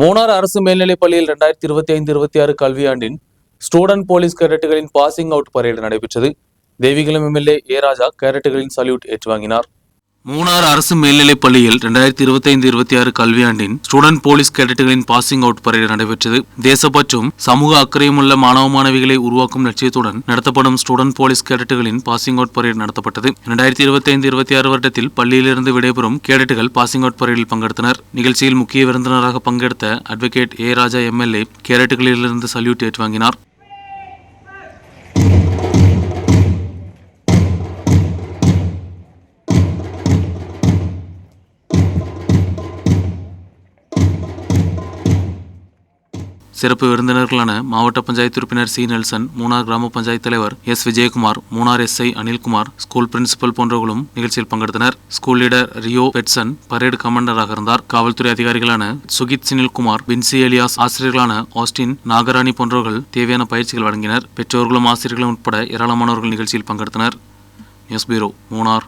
மூணார் அரசு மேல்நிலைப் பள்ளியில் இரண்டாயிரத்தி இருபத்தி ஐந்து இருபத்தி ஆறு கல்வியாண்டின் ஸ்டூடெண்ட் போலீஸ் கேடட்டுகளின் பாசிங் அவுட் பரேடு நடைபெற்றது. தேவிகுளம் எம்எல்ஏ ஏ ராஜா கேடட்டுகளின் சல்யூட் ஏற்று வாங்கினார் மூணார் அரசு மேல்நிலைப் பள்ளியில் இரண்டாயிரத்தி இருபத்தி ஐந்து இருபத்தி ஆறு கல்வியாண்டின் ஸ்டூடெண்ட் போலீஸ் கேடட்டுகளின் பாசிங் அவுட் பரேடு நடைபெற்றது. தேசப்பற்றும் சமூக அக்கறையுமுள்ள மாணவ மாணவிகளை உருவாக்கும் லட்சியத்துடன் நடத்தப்படும் ஸ்டூடெண்ட் போலீஸ் கேடட்டுகளின் பாசிங் அவுட் பரேடு நடத்தப்பட்டது. இரண்டாயிரத்தி இருபத்தி ஐந்து இருபத்தி ஆறு வருடத்தில் பள்ளியிலிருந்து விடைபெறும் கேடட்டுகள் பாசிங் அவுட் பரேடில் பங்கெடுத்தனர். நிகழ்ச்சியில் முக்கிய விருந்தினராக பங்கெடுத்த அட்வொகேட் ஏ. ராஜா எம்எல்ஏ கேடட்டுகளிலிருந்து சல்யூட் ஏற்று சிறப்பு விருந்தினர்களான மாவட்ட பஞ்சாயத்து உறுப்பினர் சி. நெல்சன் மூணார் கிராம பஞ்சாயத்து தலைவர் S. Vijayakumar Munnar SI Anilkumar school principal போன்றவர்களும் நிகழ்ச்சியில் பங்கெடுத்தனர். School leader Rio Betson parade கமாண்டராக இருந்தார். காவல்துறை அதிகாரிகளான சுகித் சினில்குமார் பின்சி எலியாஸ் ஆசிரியர்களான ஆஸ்டின் நாகராணி போன்றவர்கள் தேவையான பயிற்சிகள் வழங்கினர். பெற்றோர்களும் ஆசிரியர்களும் உட்பட ஏராளமானவர்கள் நிகழ்ச்சியில் பங்கெடுத்தனர். News bureau Munnar.